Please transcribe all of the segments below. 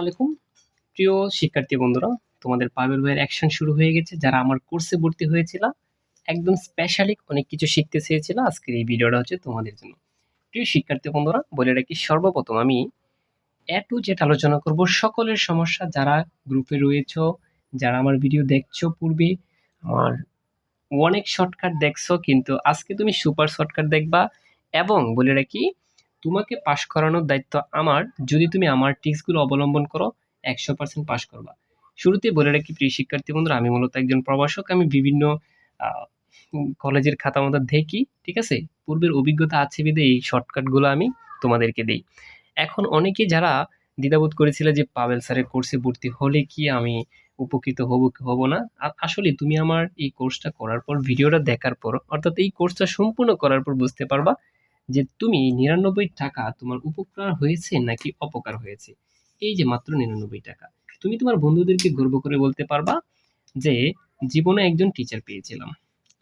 আলাইকুম প্রিয় শিক্ষার্থী বন্ধুরা, তোমাদের পাবেল ভাইয়ের অ্যাকশন শুরু হয়ে গেছে। যারা আমার কোর্সে ভর্তি হয়েছিল, একদম স্পেশালি অনেক কিছু শিখতে চেয়েছিল। আজকের এই ভিডিওটা হচ্ছে তোমাদের জন্য। প্রিয় শিক্ষার্থী বন্ধুরা, বলে রাখি সর্বপ্রথম আমি এ টু জেড আলোচনা করব সকলের সমস্যা। যারা গ্রুপে রয়েছ, যারা আমার ভিডিও দেখছ পূর্বে, আমার অনেক শর্টকাট দেখছ, কিন্তু আজকে তুমি সুপার শর্টকাট দেখবা। এবং বলে রাখি তোমাকে পাশ করানোর দায়িত্ব আমার, যদি তুমি আমার টিক্সগুলো অবলম্বন করো, একশো পার্সেন্ট পাশ করবা। শুরুতে বলে রাখি, প্রিয় শিক্ষার্থী বন্ধুরা, আমি মূলত একজন প্রবাসক আমি বিভিন্ন কলেজের খাতা মতো দেখি, ঠিক আছে? পূর্বের অভিজ্ঞতা আছে বিধে এই শর্টকাটগুলো আমি তোমাদেরকে দিই। এখন অনেকে যারা দ্বিধাবোধ করেছিল যে পাবেল স্যারের কোর্সে ভর্তি হলে কি আমি উপকৃত হব কি হব না? আসলে তুমি আমার এই কোর্সটা করার পর, ভিডিওটা দেখার পর, অর্থাৎ এই কোর্সটা সম্পূর্ণ করার পর বুঝতে পারবা যে তুমি নিরানব্বই টাকা তোমার উপকার হয়েছে নাকি অপকার হয়েছে? এই যে মাত্র নিরানব্বই টাকা। তুমি তোমার বন্ধুদেরকে গর্ব করে বলতে পারবা যে জীবনে একজন টিচার পেয়েছিলাম।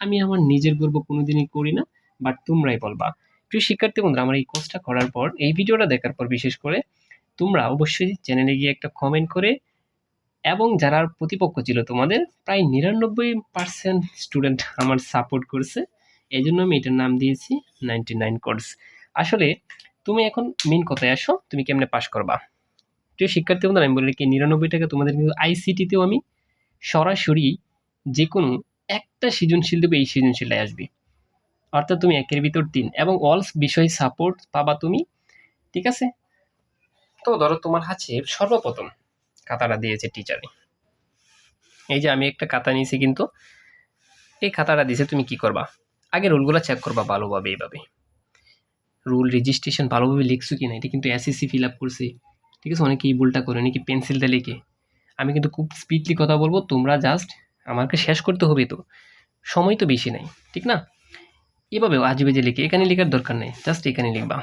আমি আমার নিজের গর্ব কোনোদিনই করি না বাট তোমরাই বলবা। প্রিয় শিক্ষার্থী বন্ধুরা, আমার এই কোর্সটা করার পর, এই ভিডিওটা দেখার পর বিশেষ করে তোমরা অবশ্যই চ্যানেলে গিয়ে একটা কমেন্ট করে এবং যারা প্রতিপক্ষ ছিল তোমাদের, প্রায় নিরানব্বই পার্সেন্ট স্টুডেন্ট আমার সাপোর্ট করছে। এই জন্য আমি এটার নাম দিয়েছি নাইনটি নাইন কোর্স আসলে তুমি এখন মেন কথায় আসো, তুমি কেমনে পাশ করবা? প্রিয় শিক্ষার্থী বন্ধুরা, আমি বলি কি নিরানব্বই টাকা তোমাদের কিন্তু আইসিটিতেও আমি সরাসরি যে কোনো একটা সৃজনশীল দেবো এই সৃজনশীলটাই আসবে। অর্থাৎ তুমি একের ভিতর তিন এবং অল বিষয় সাপোর্ট পাবা তুমি, ঠিক আছে? তো ধরো তোমার হাতে সর্বপ্রথম খাতাটা দিয়েছে টিচারে এই যে আমি একটা খাতা নিয়েছি কিন্তু, এই খাতাটা দিয়েছে তুমি কি করবা? আগে রুলগুলো চেক করবা ভালোভাবে এইভাবে। রুল রেজিস্ট্রেশন ভালোভাবে লিখছো কি না এটা কিন্তু এসএসসি ফিল আপ করছে। ঠিক আছে অনেকে এই ভুলটা করে, অনেকে পেন্সিলটা লিখে। আমি কিন্তু খুব স্পিডলি কথা বলব, তোমরা জাস্ট আমাকে শেষ করতে হবে তো। সময় তো বেশি নাই, ঠিক না? এভাবে আজবে যে লিখে, এখানে লেখার দরকার নেই জাস্ট এখানে লিখবা।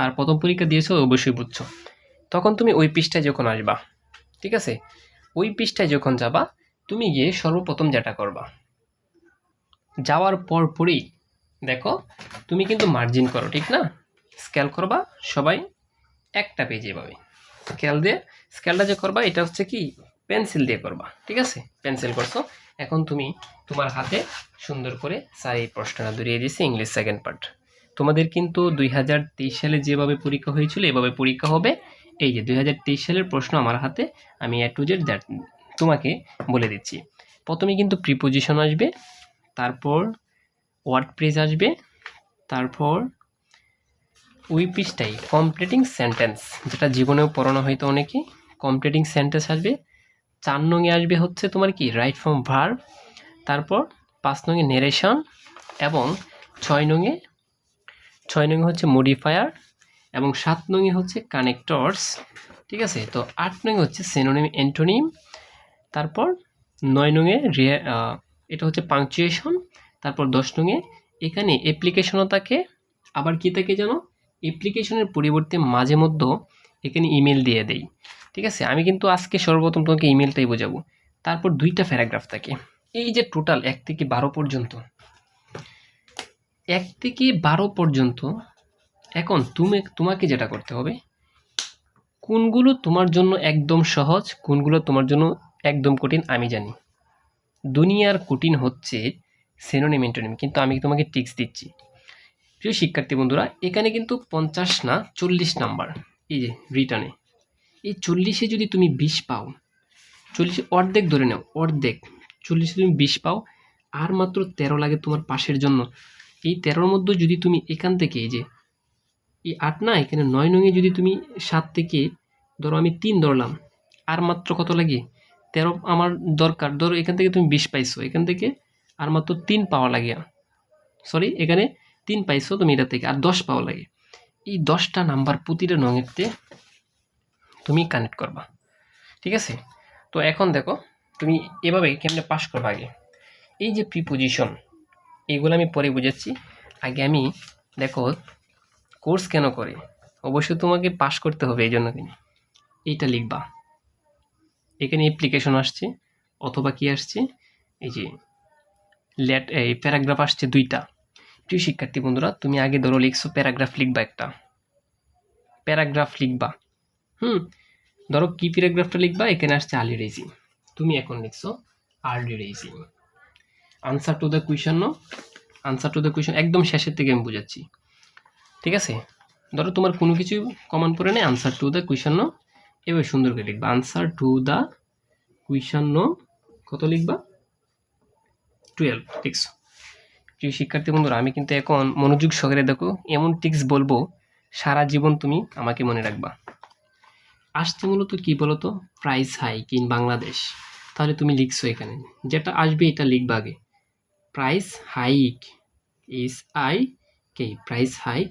আর প্রথম পরীক্ষা দিয়েছ, অবশ্যই বুঝছ। তখন তুমি ওই পৃষ্ঠায় যখন আসবা, ঠিক আছে? ওই পৃষ্ঠায় যখন যাবা, তুমি গিয়ে সর্বপ্রথম যেটা করবা যাওয়ার পর পরই, দেখো, তুমি কিন্তু মার্জিন করো, ঠিক না? স্কেল করবা, সবাই একটা পেজে পাবে স্কেল দিয়ে স্কেলটা যে করবা, এটা হচ্ছে কি? পেন্সিল দিয়ে করবা, ঠিক আছে? পেন্সিল করছ, এখন তুমি তোমার হাতে সুন্দর করে স্যার এই প্রশ্নটা ধরিয়ে দিয়েছে ইংলিশ সেকেন্ড পার্ট তোমাদের কিন্তু দুই হাজার তেইশ সালে যেভাবে পরীক্ষা হয়েছিল, এভাবে পরীক্ষা হবে। এই যে দুই হাজার তেইশ সালের প্রশ্ন আমার হাতে, আমি এ টু জেড তোমাকে বলে দিচ্ছি। প্রথমে কিন্তু প্রিপোজিশন আসবে তারপর ওয়ার্ড প্রেজ আসবে, তারপর পৃষ্ঠায় কমপ্লিটিং সেন্টেন্স যেটা জীবনেও পড়ানো হয়তো অনেকে কমপ্লিটিং সেন্টেন্স আসবে, চার নঙে আসবে হচ্ছে তোমার কি? রাইট ফ্রম ভার্ব তারপর পাঁচ নঙে নেরেশন এবং ছয় নঙে ছয় নঙে হচ্ছে মডিফায়ার এবং সাত নঙে হচ্ছে কানেক্টরস ঠিক আছে? তো আট নঙে হচ্ছে সেনোনিম অ্যান্টোনিম তারপর নয় নঙে রিয়া এটা হচ্ছে পাংচুয়েশন তারপর দশ নঙে এখানে অ্যাপ্লিকেশনও থাকে। আবার কি থাকে জানো? অ্যাপ্লিকেশনের পরিবর্তে মাঝে মধ্যে এখানে ইমেল দিয়ে দেই। ঠিক আছে? আমি কিন্তু আজকে সর্বপ্রথম তোমাকে ইমেলটাই বোঝাবো। তারপর দুইটা প্যারাগ্রাফ থাকে। এই যে টোটাল এক থেকে বারো পর্যন্ত। এক থেকে বারো পর্যন্ত এখন তুমি, তোমাকে যেটা করতে হবে, কোনগুলো তোমার জন্য একদম সহজ, কোনগুলো তোমার জন্য একদম কঠিন আমি জানি। দুনিয়ার কঠিন হচ্ছে সেনোনিম এন্টোনিম কিন্তু আমি তোমাকে টিক্স দিচ্ছি। প্রিয় শিক্ষার্থী বন্ধুরা, এখানে কিন্তু পঞ্চাশ না চল্লিশ নাম্বার, এই যে রিটার্নে এই চল্লিশে যদি তুমি বিশ পাও, চল্লিশে অর্ধেক ধরে নাও, অর্ধেক। চল্লিশে তুমি বিশ পাও, আর মাত্র তেরো লাগে তোমার পাশের জন্য। এই তেরোর মধ্যে যদি তুমি এখান থেকে, এই যে, এই আট না, এখানে নয় নঙে যদি তুমি সাত থেকে, ধরো আমি তিন ধরলাম, আর মাত্র কত লাগে? তেরো আমার দরকার। ধরো এখান থেকে তুমি বিশ পাইছো, এখান থেকে আর মাত্র তিন পাওয়া লাগে সরি এখানে তিন পাইছো তুমি এটা থেকে, আর দশ পাওয়া লাগে। এই দশটা নাম্বার প্রতিটা নঙেতে তুমি কানেক্ট করবা। ঠিক আছে? তো এখন দেখো, তুমি এভাবে কেমনে পাস করবা আগে? এই যে প্রিপোজিশন এইগুলো আমি পরে বুঝাচ্ছি। আগে আমি দেখো কোর্স কেন করে? অবশ্যই তোমাকে পাস করতে হবে এই জন্য কিনে। এইটা লিখবা। এখানে অ্যাপ্লিকেশন আসছে, অথবা কি আসছে? এই যে লেট এই প্যারাগ্রাফ আসছে দুইটা। প্রিয় শিক্ষার্থী বন্ধুরা, তুমি আগে ধরো লিখছো প্যারাগ্রাফ লিখবা একটা। প্যারাগ্রাফ লিখবা। হুম? ধরো কি প্যারাগ্রাফটা লিখবা? এখানে আসছে আর্লি রেজিং তুমি এখন লিখছো early raising answer to the question no answer to the question একদম শেষের থেকে আমি বুঝাচ্ছি। ঠিক আছে? ধরো তোমার কোনো কিছু কমান পড়ে নেই answer to the question no এবার সুন্দর করে লিখবা। Answer to the question no কত লিখবা? টুয়েলভ লিখছো। প্রিয় শিক্ষার্থী বন্ধুরা, আমি কিন্তু এখন মনোযোগ সহকারে দেখো, এমন টিক্স বলব, সারা জীবন তুমি আমাকে মনে রাখবা। আসছে মূলত কি বলতো? প্রাইস হাইক ইন বাংলাদেশ তাহলে তুমি লিখছো এখানে, যেটা আসবে এটা লিখবা আগে। Price hike S I K price hike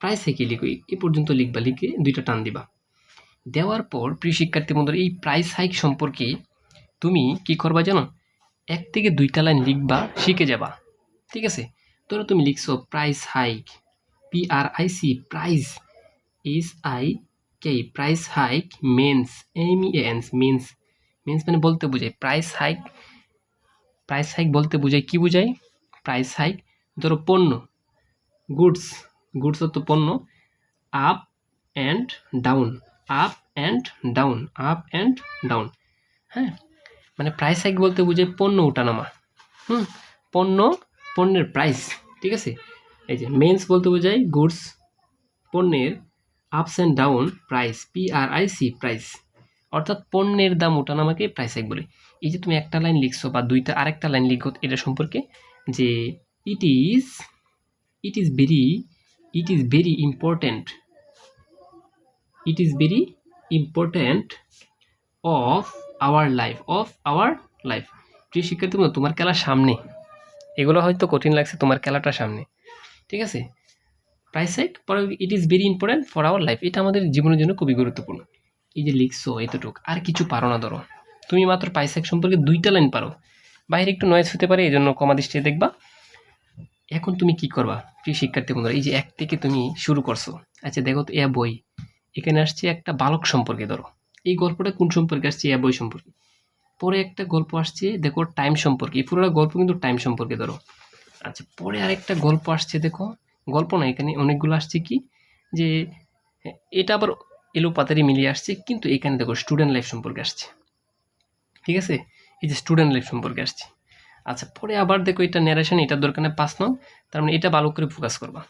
price হাইকে লিখো, এ পর্যন্ত লিখবা, লিখে দুইটা টান দিবা। দেওয়ার পর প্রিয় শিক্ষার্থী বন্ধুরা, এই প্রাইস হাইক সম্পর্কে তুমি কি করবা জানো? এক থেকে দুইটা লাইন লিখবা, শিখে যাবা। ঠিক আছে? ধরো তুমি লিখছো price hike P R I C price S I K price hike means M E N S means means মানে বলতে বোঝায়। প্রাইস হাইক প্রাইস হাইক বলতে বোঝায় কি বোঝায়? প্রাইস হাইক ধরো পণ্য গুডস গুডস অর্থ পণ্য up and down up and down up and down হ্যাঁ? মানে প্রাইস হাইক বলতে বোঝায় পণ্য ওঠানামা। হুম? পণ্য, পণ্যের প্রাইস ঠিক আছে? এই যে মেন্স বলতে বোঝায় গুডস পণ্যের ups and down price P R I C price অর্থাৎ পণ্যের দাম ওঠানামাকে প্রাইস হাইক বলে। এই যে তুমি একটা লাইন লিখছো বা দুইটা আরেকটা লাইন লিখো এটা সম্পর্কে যে it is it is very it is very important it is very important of our life of our life প্রিয় শিক্ষার্থী তোমার খেলার সামনে। এগুলো হয়তো কঠিন লাগছে তোমার খেলাটার সামনে। ঠিক আছে? প্রাইস হাইক পরে it is very important for our life এটা আমাদের জীবনের জন্য খুবই গুরুত্বপূর্ণ। এই যে লিখছো এতটুক, আর কিছু পারো না ধরো। তুমি মাত্র প্রাইস হাইক সম্পর্কে দুইটা লাইন পারো। বাইরে একটু নয়েজ হতে পারে এই জন্য কমা দৃষ্টিতে দেখবা। এখন তুমি কি করবা? প্রিয় শিক্ষার্থী বন্ধুরা এই যে এক থেকে তুমি শুরু করছ। আচ্ছা দেখো তো, এ বই। এখানে আসছে একটা বালক সম্পর্কে, ধরো। এই গল্পটা কোন সম্পর্কে আসছে বই সম্পর্কে? পরে একটা গল্প আসছে, দেখো, টাইম সম্পর্কে। এই পুরোটা গল্প কিন্তু টাইম সম্পর্কে, ধরো। আচ্ছা পরে আরেকটা গল্প আসছে, দেখো। গল্প না, এখানে অনেকগুলো আসছে কি? যে, এটা আবার এলো পাতারি মিলিয়ে আসছে, কিন্তু এখানে দেখো স্টুডেন্ট লাইফ সম্পর্কে আসছে। ঠিক আছে? এই যে স্টুডেন্ট লাইফ সম্পর্কে আসছে। আচ্ছা পরে আবার দেখো, এটা ন্যারেশন এটা দরকার নেই পাস নাও তার মানে এটা ভালো করে ফোকাস করবা।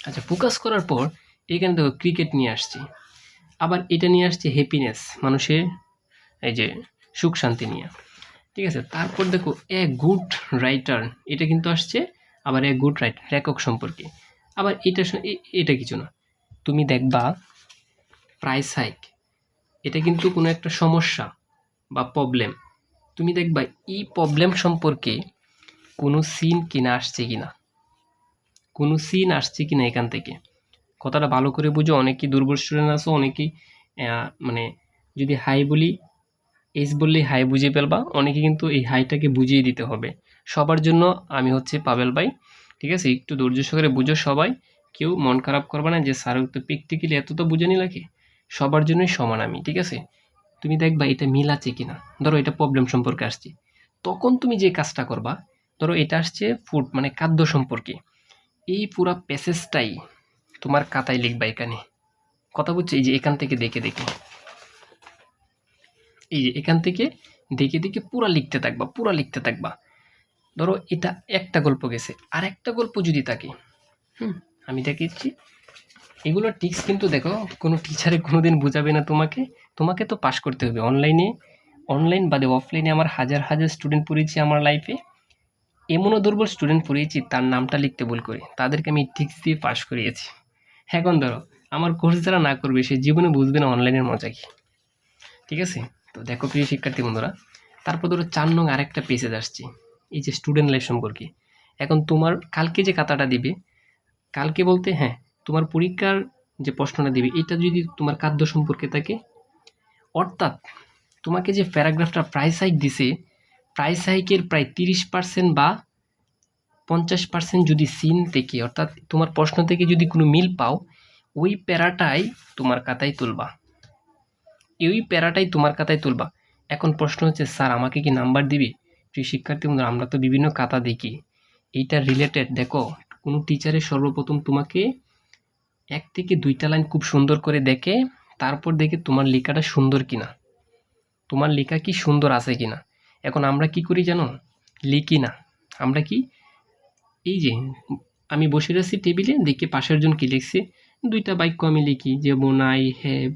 আচ্ছা ফোকাস করার পর এখানে দেখো ক্রিকেট নিয়ে আসছি। আবার এটা নিয়ে আসছে হ্যাপিনেস মানুষের এই যে সুখ শান্তি নিয়ে। ঠিক আছে? তারপর দেখো এ গুড রাইটার এটা কিন্তু আসছে, আবার এ গুড রাইট লেখক সম্পর্কে। আবার এটা এটা কিছু না। তুমি দেখবা প্রাইস হাইক এটা কিন্তু কোনো একটা সমস্যা বা প্রবলেম তুমি দেখবা, এই প্রবলেম সম্পর্কে কোনো সিন কিনা আসছে কিনা? কোনো সিন আসছে কিনা এখান থেকে? কথাটা ভালো করে বুঝো। অনেকেই দুর্বল স্টুডেন্ট আছো, অনেকেই মানে যদি হাই বলি এইচ বললেই হাই বুঝিয়ে ফেলবা। অনেকে কিন্তু এই হাইটাকে বুঝিয়ে দিতে হবে। সবার জন্য আমি হচ্ছে পাবেল ভাই, ঠিক আছে? একটু ধৈর্য সহকারে বুঝো সবাই। কেউ মন খারাপ করবে না যে, স্যার, তো প্র্যাকটিক্যালি এত তো বুঝে নি লাগে সবার জন্যই সমান আমি, ঠিক আছে? তুমি দেখবা এটা মিল আছে কিনা। ধরো এটা প্রবলেম সম্পর্কে আসছে। তখন তুমি যে কাজটা করবা, ধরো এটা আসছে ফুড মানে খাদ্য সম্পর্কে। এই পুরা প্যাসেজটাই তোমার খাতায় লিখবা এখানে। কথা বুঝছ এই যে এখান থেকে দেখে দেখে। এই যে এখান থেকে দেখে দেখে পুরা লিখতে থাকবা, পুরা লিখতে থাকবা। ধরো এটা একটা গল্প গেছে, আর একটা গল্প যদি থাকে, হুম, আমি দেখিয়েছি এগুলো টিক্স কিন্তু দেখো, কোনো টিচারে কোনোদিন বোঝাবে না তোমাকে। তোমাকে তো পাশ করতে হবে অনলাইনে অনলাইন বাদে অফলাইনে আমার হাজার হাজার স্টুডেন্ট পড়িয়েছি আমার লাইফে এমনও দুর্বল স্টুডেন্ট পড়িয়েছি তার নামটা লিখতে ভুল করে। তাদেরকে আমি টিক্স দিয়ে পাশ করিয়েছি। এখন ধরো, আমার কোর্স যারা না করবে, সে জীবনে বুঝবে না অনলাইনের মজা কি। ঠিক আছে? তো দেখো প্রিয় শিক্ষার্থী বন্ধুরা, তারপর ধরো চার নং আরেকটা পেজেজ আসছে। এই যে স্টুডেন্ট লাইফ সম্পর্কে। এখন তোমার কালকে যে খাতাটা দিবে, কালকে বলতে হ্যাঁ তোমার পরীক্ষার যে প্রশ্নটা দিবে, এটা যদি তোমার খাদ্য সম্পর্কে থাকে, অর্থাৎ তোমাকে যে প্যারাগ্রাফটা প্রাইস হাইক দিছে প্রাইস হাইকের প্রায় তিরিশ পার্সেন্ট বা পঞ্চাশ পার্সেন্ট যদি সিন থেকে, অর্থাৎ তোমার প্রশ্ন থেকে যদি কোনো মিল পাও, ওই প্যারাটাই তোমার খাতায় তুলবা। এই প্যারাটাই তোমার কাতায় তুলবা। এখন প্রশ্ন হচ্ছে, স্যার, আমাকে কি নাম্বার দিবি? প্রিয় শিক্ষার্থী বন্ধুরা, আমরা তো বিভিন্ন কাতা দেখি। এইটা রিলেটেড দেখো, কোনো টিচারের সর্বপ্রথম তোমাকে এক থেকে দুইটা লাইন খুব সুন্দর করে দেখে, তারপর দেখে তোমার লেখাটা সুন্দর কিনা। তোমার লেখা কি সুন্দর আছে কিনা। এখন আমরা কি করি জানো? লিখি না। আমরা কি এই যে, আমি বসে রয়েছি টেবিলে, দেখি পাশের জন কি লিখছে। দুইটা বাক্য আমি লিখি যেমন আই হ্যাভ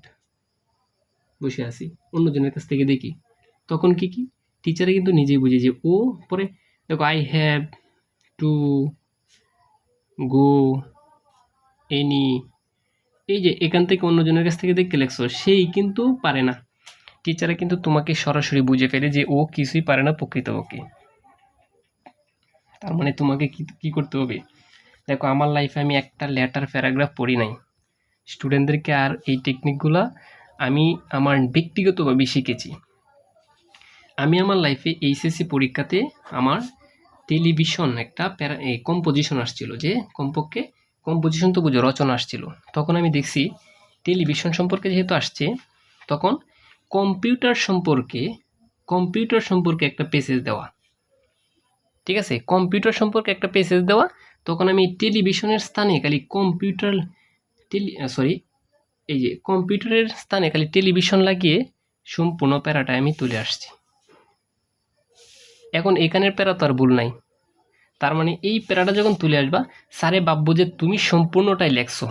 বসে আছি, অন্যজনের কাছ থেকে দেখি। তখন কি কি? টিচারে কিন্তু নিজেই বুঝে যে ও, পরে দেখো I have to go any এই যে, এখান থেকে অন্যজনের কাছ থেকে দেখতে লেখছো সেই কিন্তু পারে না। টিচারে কিন্তু তোমাকে সরাসরি বুঝে ফেলে যে ও কিছুই পারে না প্রকৃতপক্ষে। তার মানে তোমাকে কি কি করতে হবে? দেখো, আমার লাইফে আমি একটা লেটার প্যারাগ্রাফ পড়ি নাই। স্টুডেন্টদেরকে আর এই টেকনিকগুলো আমি আমার ব্যক্তিগতভাবে শিখেছি। আমি আমার লাইফে এইচএসসি পরীক্ষাতে আমার টেলিভিশন একটা প্যারা কম্পোজিশন আসছিল যে, কমপক্ষে কম্পোজিশন তো বুঝো রচনা আসছিল, তখন আমি দেখছি টেলিভিশন সম্পর্কে যেহেতু আসছে, তখন কম্পিউটার সম্পর্কে কম্পিউটার সম্পর্কে একটা পেসেজ দেওয়া। ঠিক আছে? কম্পিউটার সম্পর্কে একটা পেসেজ দেওয়া। তখন আমি টেলিভিশনের স্থানে খালি কম্পিউটার টেলি সরি এই যে কম্পিউটারের স্থানে খালি টেলিভিশন লাগিয়ে সম্পূর্ণ প্যারাটা আমি তুলে আসছি। এখন এখানের প্যারা তো আর ভুল নাই। তার মানে এই প্যারাটা যখন তুলে আসবা, স্যারে ভাববো যে তুমি সম্পূর্ণটাই লেখছো।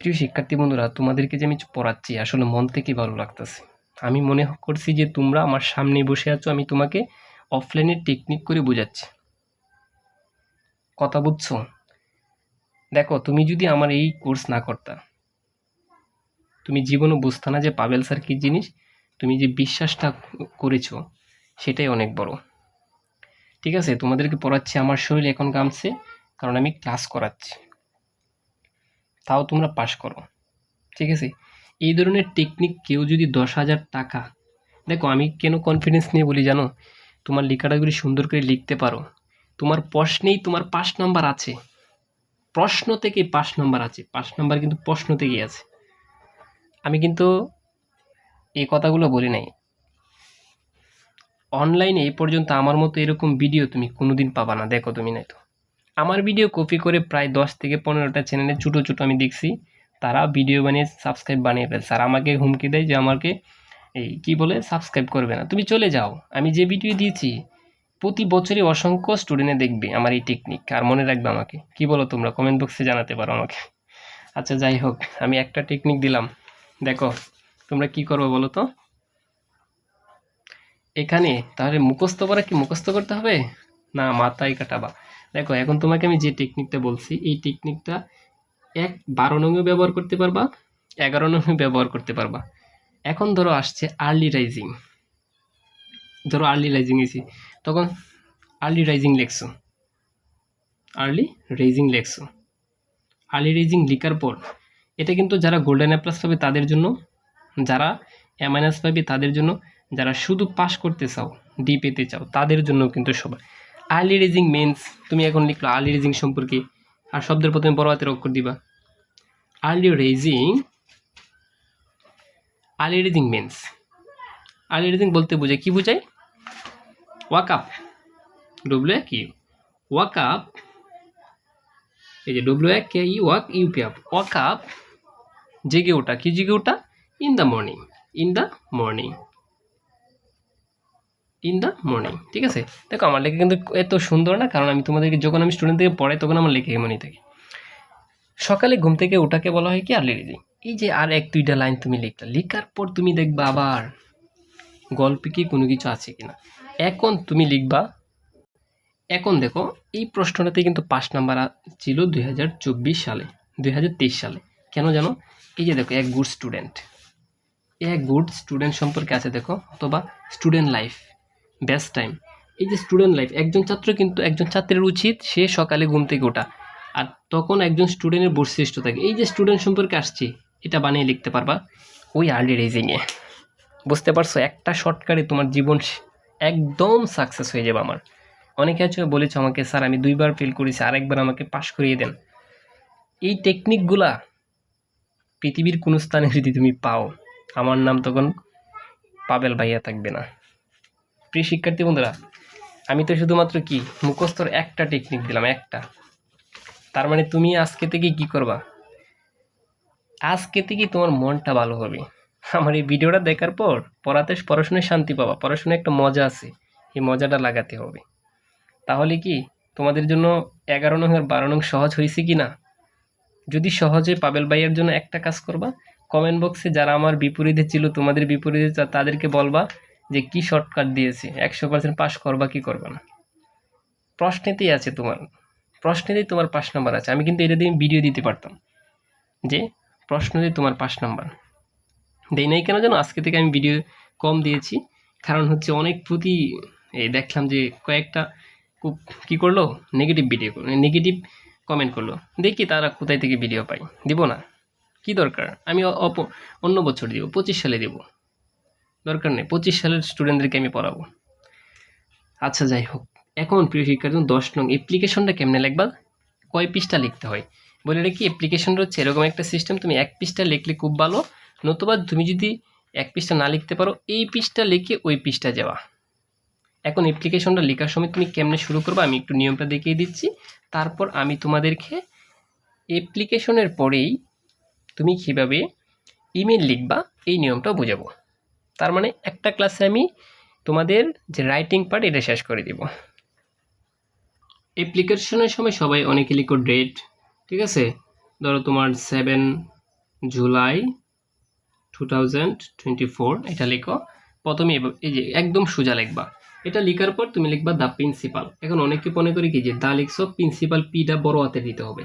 প্রিয় শিক্ষার্থী বন্ধুরা, তোমাদেরকে যে আমি পড়াচ্ছি, আসলে মন থেকে ভালো লাগতেছে। আমি মনে করছি যে তোমরা আমার সামনে বসে আছো, আমি তোমাকে অফলাইনের টেকনিক করে বোঝাচ্ছি। কথা বুঝছ? দেখো, তুমি যদি আমার এই কোর্স না করতা, তুমি জীবনে বুঝতা না যে পাবেল স্যার কী জিনিস, তুমি যে বিশ্বাসটা করেছ, সেটাই অনেক বড়। ঠিক আছে? তোমাদেরকে পড়াচ্ছি, আমার শরীর এখন কামছে কারণ আমি ক্লাস করাচ্ছি। তাও তোমরা পাশ করো। ঠিক আছে? এই ধরনের টেকনিক কেউ যদি দশ হাজার টাকা, দেখো আমি কেন কনফিডেন্স নিয়ে বলি জানো? তোমার লেখাটাগুলি সুন্দর করে লিখতে পারো। তোমার প্রশ্নেই তোমার পাঁচ নাম্বার আছে। প্রশ্ন থেকে পাঁচ নাম্বার আছে। পাঁচ নাম্বার কিন্তু প্রশ্ন থেকেই আছে। আমি কিন্তু এই কথাগুলো বলি নাই। অনলাইনে এই পর্যন্ত আমার মতো এরকম ভিডিও তুমি কোনো দিন পাবা না। দেখো তুমি নাই তো। আমার ভিডিও কপি করে প্রায় দশ থেকে পনেরোটা চ্যানেলে ছোটো ছোটো আমি দেখছি। তারা ভিডিও বানিয়ে সাবস্ক্রাইব বানিয়ে ফেলছে। আর আমাকে হুমকি দেয় যে আমাকে এই কি বলে? সাবস্ক্রাইব করবে না। তুমি চলে যাও। আমি যে ভিডিও দিয়েছি, প্রতি বছরই অসংখ্য স্টুডেন্টে দেখবে আমার এই টেকনিক আর মনে রাখবে আমাকে। কি বলো তোমরা? কমেন্ট বক্সে জানাতে পারো আমাকে। আচ্ছা যাই হোক, আমি একটা টেকনিক দিলাম। দেখো, তোমরা কি করবে বলো তো? এখানে তাহলে মুখস্থ করা কি মুখস্থ করতে হবে? না, মাথায় কাটাবা। দেখো, এখন তোমাকে আমি যে টেকনিকটা বলছি, এই টেকনিকটা এক বারো নঙেও ব্যবহার করতে পারবা, এগারো নঙেও ব্যবহার করতে পারবা। এখন ধরো আসছে আর্লি রাইজিং ধরো আর্লি রাইজিং এসি তখন আর্লি রাইজিং লেখছো। আর্লি রেজিং লেখছো। আর্লি রেজিং লিখার পর এটা কিন্তু যারা গোল্ডেন অ্যাপ্লাস পাবে তাদের জন্য, যারা এমআইনাস পাবে তাদের জন্য, যারা শুধু পাস করতে চাও ডি পেতে চাও, তাদের জন্য কিন্তু সবাই আর্লি রেজিং মেন্স তুমি এখন লিখলো আর্লি রেজিং সম্পর্কে, আর শব্দের প্রথমে বড় হাতের অক্ষর দিবা। Early raising early raising means early raising বলতে বোঝায়, কি বোঝায়? ওয়াক আপ ডব্লিউ কি ওয়াক আপ, এই যে W K E walk U P up. Walk up, জেগে ওঠা, কি জেগে ওঠা? In the morning, in the morning. In the morning, ঠিক আছে? দেখো, আমার লেখা কিন্তু এত সুন্দর না, কারণ আমি তোমাদেরকে, যখন আমি স্টুডেন্ট থেকে পড়াই, তখন আমার লেখা এমনই থাকে। সকালে ঘুম থেকে ওঠাকে বলা হয় কি? আর্লি রিডিং এই যে আর এক দুইটা লাইন তুমি লিখলা, লেখার পর তুমি দেখবা আবার গল্পে কি কোনো কিছু আছে কিনা। এখন তুমি লিখবা, এখন দেখো, এই প্রশ্নটাতে কিন্তু পাঁচ নাম্বার ছিল দুই হাজার চব্বিশ সালে, দুই হাজার তেইশ সালে। কেন জানো? এই যে দেখো, এক গুড স্টুডেন্ট এক গুড স্টুডেন্ট সম্পর্কে আছে দেখো, অথবা স্টুডেন্ট লাইফ বেস্ট টাইম এই যে স্টুডেন্ট লাইফ একজন ছাত্র কিন্তু একজন ছাত্রের উচিত সে সকালে ঘুম থেকে ওঠা। আর তখন একজন স্টুডেন্টের বৈশিষ্ট্য থাকে। এই যে স্টুডেন্ট সম্পর্কে আসছে এটা বানিয়ে লিখতে পারবা ওই আর্লি রেজিংয়ে বুঝতে পারছ? একটা শর্টকাটে তোমার জীবন একদম সাকসেস হয়ে যাবে আমার। অনেকে আছে, বলেছে আমাকে, স্যার, আমি দুইবার ফেল করেছি, আরেকবার আমাকে পাশ করিয়ে দেন। এই টেকনিকগুলা পৃথিবীর কোনো স্থানে যদি তুমি পাও, আমার নাম তখন পাবেল ভাইয়া থাকবে না। প্রিয় শিক্ষার্থী বন্ধুরা, আমি তো শুধুমাত্র কি? মুখস্থর একটা টেকনিক দিলাম, একটা। তার মানে তুমি আজকে থেকে কি করবা? আজকে থেকে তোমার মনটা ভালো হবে। আমার এই ভিডিওটা দেখার পর পড়াতে পড়াশোনায় শান্তি পাবা। পড়াশোনায় একটা মজা আছে, এই মজাটা লাগাতে হবে। তাহলে কি তোমাদের জন্য এগারো নং আর বারো নং সহজ হয়েছে কি না? যদি সহজে পাবেল ভাইয়ের জন্য একটা কাজ করবা কমেন্ট বক্সে যারা আমার বিপরীতে ছিল, তোমাদের বিপরীতে তাদেরকে বলবা যে কি শর্টকাট দিয়েছে। একশো পার্সেন্ট পাস করবা কি করবা না। প্রশ্নেতেই আছে তোমার। প্রশ্নেতেই তোমার পাঁচ নাম্বার আছে। আমি কিন্তু এটা দিয়ে ভিডিও দিতে পারতাম। যে প্রশ্নতেই তোমার পাঁচ নাম্বার। দেই নাই কেন জানো আজকে থেকে আমি ভিডিও কম দিয়েছি। কারণ হচ্ছে অনেক প্রতি এই দেখলাম যে কয়েকটা খুব কী করল? নেগেটিভ ভিডিও নেগেটিভ কমেন্ট করল। দেখি তারা কোথায় থেকে ভিডিও পাই দিব না। কি দরকার? আমি অপ অন্য বছর দিব, পঁচিশ সালে দিব। দরকার নেই, পঁচিশ সালের স্টুডেন্টদেরকে আমি পড়াবো। আচ্ছা যাই হোক। এখন প্রিয় শিক্ষার্থী, দশ নং অ্যাপ্লিকেশনটা কেমনে লিখবা? কয় পৃষ্ঠা লিখতে হয়? বলে রাখি অ্যাপ্লিকেশনটা হচ্ছে এরকম একটা সিস্টেম তুমি এক পৃষ্ঠা লিখলে খুব ভালো। নতুবা তুমি যদি এক পৃষ্ঠা না লিখতে পারো, এই পৃষ্ঠা লিখে ওই পৃষ্ঠা যাওয়া এখন অ্যাপ্লিকেশনটা লেখার সময় তুমি কেমনে শুরু করবে, আমি একটু নিয়মটা দেখিয়ে দিচ্ছি। তারপর আমি তোমাদেরকে অ্যাপ্লিকেশনের পরেই তুমি কীভাবে ইমেল লিখবা, এই নিয়মটাও বোঝাবো। তার মানে একটা ক্লাসে আমি তোমাদের যে রাইটিং পার্ট এটা শেষ করে দিব। অ্যাপ্লিকেশনের সময় সবাই অনেকে লিখো ডেট ঠিক আছে? ধরো তোমার seven July two thousand twenty four এটা লিখো। প্রথমে এই যে একদম সোজা লিখবা। এটা লেখার পর তুমি লিখবা দ্য প্রিন্সিপাল এখন অনেকে মনে করি কি যে দা লিখছো প্রিন্সিপাল পিটা বড় হাতে দিতে হবে।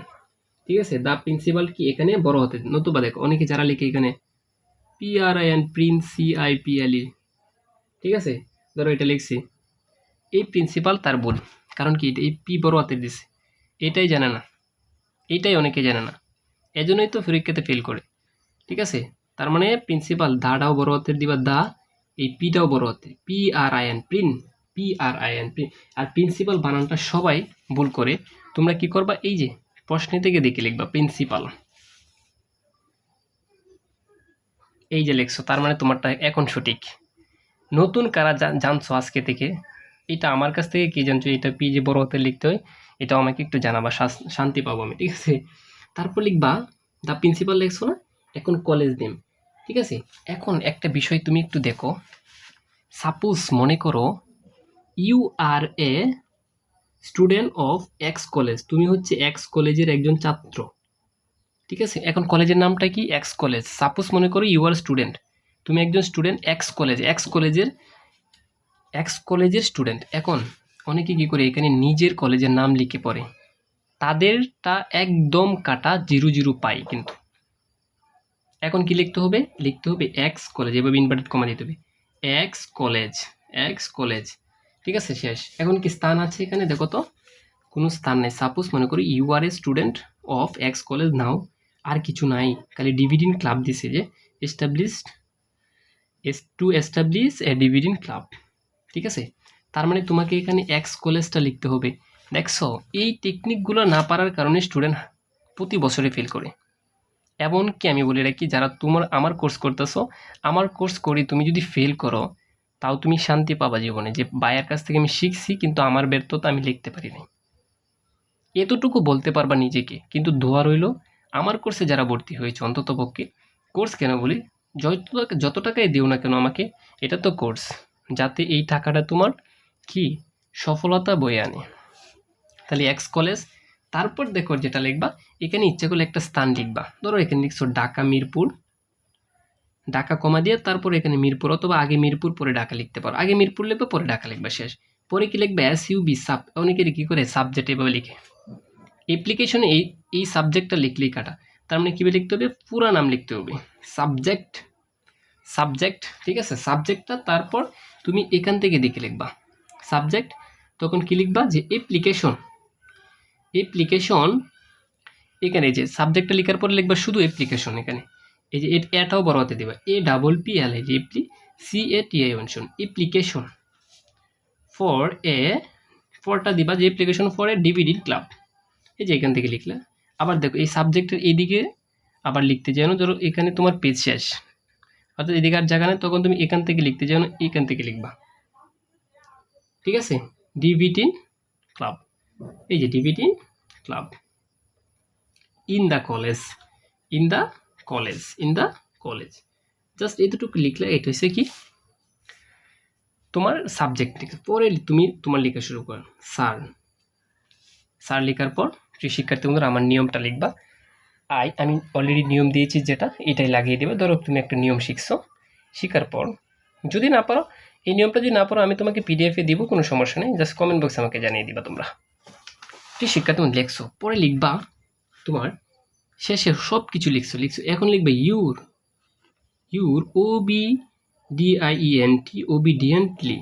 ঠিক আছে? দ্য প্রিন্সিপাল কি এখানে বড় হাতে নতুবা দেখো, অনেকে যারা লিখে এখানে P R I N prince C I P L E ঠিক আছে? ধরো এটা লিখছি। এই প্রিন্সিপাল তার ভুল কারণ কি? এই পি বড় হাতে দিছে। এটাই জানে না। এইটাই অনেকে জানে না। এজন্যই তো পরীক্ষাতে ফেল করে। ঠিক আছে? তার মানে প্রিন্সিপাল দাটাও বড় হাতের দিবা, দা এই পিটাও বড় হাতে P R I N prin P R I N prin R principal বানানটা সবাই ভুল করে। তোমরা কি করবা? এই যে, প্রশ্ন থেকে দেখে লিখবা প্রিন্সিপাল এই যে লিখছো, তার মানে তোমারটা এখন সঠিক। নতুন কারা জানছো আজকে থেকে? এটা আমার কাছ থেকে কি জানছো? এটা পি যে বড় হাতে লিখতে হয়। এটা আমাকে একটু জানাবা শান্তি পাবো আমি, ঠিক আছে? তারপর লিখবা দ্য প্রিন্সিপাল লিখছো না এখন কলেজ নেম ঠিক আছে? এখন একটা বিষয় তুমি একটু দেখো। সাপোজ মনে করো you are a student of X college তুমি হচ্ছে এক্স কলেজের একজন ছাত্র। ঠিক আছে? এখন কলেজের নামটা কি? এক্স কলেজ সাপোজ মনে করো ইউ আর স্টুডেন্ট তুমি একজন স্টুডেন্ট এক্স কলেজ এক্স কলেজের এক্স কলেজের স্টুডেন্ট এখন অনেকে কী করে এখানে নিজের কলেজের নাম লিখে পড়ে? তাদেরটা একদম কাটা জিরো জিরো পাই কিন্তু। এখন কি লিখতে হবে? লিখতে হবে এক্স কলেজ এভাবে ইনভার্টেড কমা দিতে হবে। এক্স কলেজ এক্স কলেজ ঠিক আছে? শেষ। এখন কি স্থান আছে এখানে? দেখো তো, কোনো স্থান নেই। সাপোজ মনে করি you are a student of X college now আর কিছু নাই। খালি ডিভিডিন ক্লাব দিছে যে established as to establish a ডিভিডিন club ঠিক আছে? তার মানে তোমাকে এখানে এক্স কলেজটা লিখতে হবে। দেখছ, এই টেকনিকগুলো না পারার কারণে স্টুডেন্ট প্রতি বছরে ফেল করে। এমনকি আমি বলে রাখি, যারা তোমার, আমার কোর্স করতেছো, আমার কোর্স করি তুমি যদি ফেল করো, তাও তুমি শান্তি পাবা জীবনে। যে বায়ের কাছ থেকে আমি শিখছি, কিন্তু আমার ব্যর্থতা আমি লিখতে পারিনি। এতটুকু বলতে পারবা নিজেকে। কিন্তু ধোয়া রইল, আমার কোর্সে যারা ভর্তি হয়েছে অন্তত পক্ষে কোর্স কেন বলি, যত যত টাকাই দিও না কেন আমাকে, এটা তো কোর্স যাতে এই টাকাটা তোমার কি? সফলতা বয়ে আনে। তাহলে এক্স কলেজ তারপর দেখো যেটা লিখবা, এখানে ইচ্ছা করলে একটা স্থান লিখবা। ধরো এখানে লিখছো ঢাকা, মিরপুর। ঢাকা কমা দিয়ে তারপর এখানে মিরপুর অথবা আগে মিরপুর, পরে ঢাকা লিখতে পারো। আগে মিরপুর লিখবে, পরে ঢাকা লিখবা শেষ। পরে কি লিখবে? এস ইউ বি সাব অনেকেরই কী করে? সাবজেক্ট এভাবে লিখে। অ্যাপ্লিকেশনে এই এই সাবজেক্টটা লিখলেই কাটা তার মানে কীভাবে লিখতে হবে? পুরা নাম লিখতে হবে। সাবজেক্ট সাবজেক্ট ঠিক আছে? সাবজেক্টটা তারপর তুমি এখান থেকে দেখে লিখবা। সাবজেক্ট, তখন কি লিখবা? যে অ্যাপ্লিকেশন অ্যাপ্লিকেশন এখানে যে সাবজেক্টটা লেখার পরে লিখবা শুধু অ্যাপ্লিকেশন এখানে। এই যে এ- এটাও বড় দেবা। এ ডাবল পি এল এই যে C A T I mention application for a ফরটা দিবা যে application for a DVD club এই যে এখান থেকে লিখলা। আবার দেখো, এই সাবজেক্টের এইদিকে আবার লিখতে যেন, ধরো এখানে তোমার পেজ শেষ। অর্থাৎ এদিকে আর জায়গা নেই, তখন তুমি এখান থেকে লিখতে যেন এখান থেকে লিখবা। ঠিক আছে? ডিভিটিন ক্লাব এই যে ডিভিটিন club in the college in the college in the college just এতটুকু লিখলে এটা হচ্ছে কি? তোমার সাবজেক্ট পরে তুমি তোমার লেখা শুরু করো। স্যার। স্যার লেখার পর প্রিয় শিক্ষার্থী বন্ধুরা, আমার নিয়মটা লিখবা। আই আমি অলরেডি নিয়ম দিয়েছি যেটা, এটাই লাগিয়ে দেবে। ধরো তুমি একটা নিয়ম শিখছো। শেখার পর যদি না পারো এই নিয়মটা যদি না পারো আমি তোমাকে পিডিএফে দিব, কোনো সমস্যা নেই। জাস্ট কমেন্ট বক্সে আমাকে জানিয়ে দিবা তোমরা। প্রিয় শিক্ষা বন্ধু লিখছো? পরে লিখবা তোমার। শেষে সব কিছু লিখছো লিখছো। এখন লিখবে your. Your O B D I N T obediently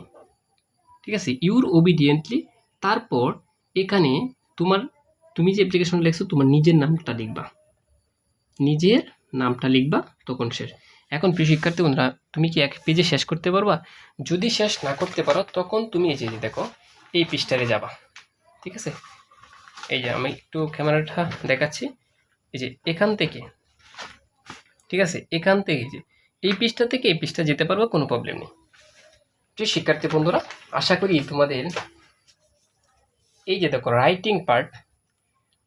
ঠিক আছে? ইউর ওবিডিয়েন্টলি তারপর এখানে তোমার, তুমি যে অ্যাপ্লিকেশন লিখছো, তোমার নিজের নামটা লিখবা। নিজের নামটা লিখবা, তখন শেষ। এখন প্রিয় শিক্ষার্থী বন্ধুরা, তুমি কি এক পেজে শেষ করতে পারবা? যদি শেষ না করতে পারো, তখন তুমি এই যে দেখো, এই পৃষ্ঠারে যাবা। ঠিক আছে? এই যে আমি একটু ক্যামেরাটা দেখাচ্ছি। এই যে এখান থেকে, ঠিক আছে? এখান থেকে যে, এই পৃষ্ঠা থেকে এই পৃষ্ঠা যেতে পারব, কোনো প্রবলেম নেই। প্রিয় শিক্ষার্থী বন্ধুরা, আশা করি তোমাদের এই যে দেখো রাইটিং পার্ট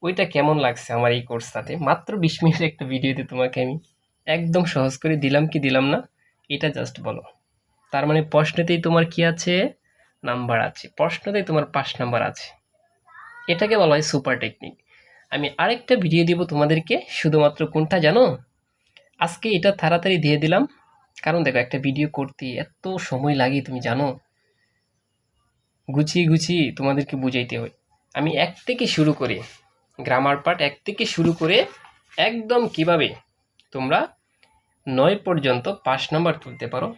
ওইটা কেমন লাগছে আমার এই কোর্সটাতে মাত্র বিশ মিনিটের একটা ভিডিওতে তোমাকে আমি একদম সহজ করে দিলাম কি দিলাম না, এটা জাস্ট বলো। তার মানে প্রশ্নতেই তোমার কি আছে? নাম্বার আছে। প্রশ্নতেই তোমার পাঁচ নাম্বার আছে। এটাকে বলা হয় সুপার টেকনিক আমি আরেকটা ভিডিও দিব তোমাদেরকে, শুধুমাত্র কোনটা জানো? আজকে এটা তাড়াতাড়ি দিয়ে দিলাম। কারণ দেখো, একটা ভিডিও করতে এত সময় লাগে, তুমি জানো? গুছিয়ে গুছিয়ে তোমাদেরকে বুঝাইতে হয়। আমি এক থেকে শুরু করে গ্রামার পার্ট এক থেকে শুরু করে, একদম কীভাবে তোমরা নয় পর্যন্ত পাঁচ নাম্বার তুলতে পারো।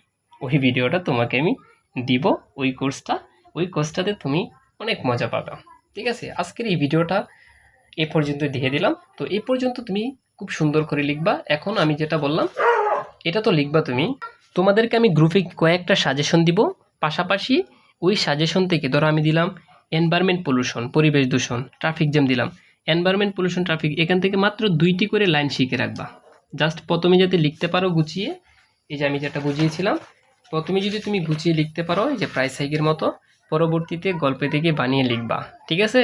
ওই ভিডিওটা তোমাকে আমি দিব, ওই কোর্সটা ওই কোর্সটাতে তুমি অনেক মজা পাবে। ঠিক আছে? আজকের এই ভিডিওটা এ পর্যন্ত দিয়ে দিলাম। তো এ পর্যন্ত তুমি খুব সুন্দর করে লিখবা। এখন আমি যেটা বললাম, এটা তো লিখবা তুমি। তোমাদেরকে আমি গ্রুপে কয়েকটা সাজেশন দিব। পাশাপাশি ওই সাজেশন থেকে ধরো আমি দিলাম এনভায়রনমেন্ট পলিউশন পরিবেশ দূষণ ট্রাফিক জ্যাম দিলাম। এনভায়রনমেন্ট পলিউশন ট্রাফিক এখান থেকে মাত্র দুইটি করে লাইন শিখে রাখবা। জাস্ট প্রথমে যাতে লিখতে পারো গুছিয়ে, এই যে আমি যেটা বুঝিয়েছিলাম, প্রথমে যদি তুমি গুছিয়ে লিখতে পারো, এই যে প্রাইস হাইকের মতো, পরবর্তীতে গল্পে থেকে বানিয়ে লিখবা, ঠিক আছে?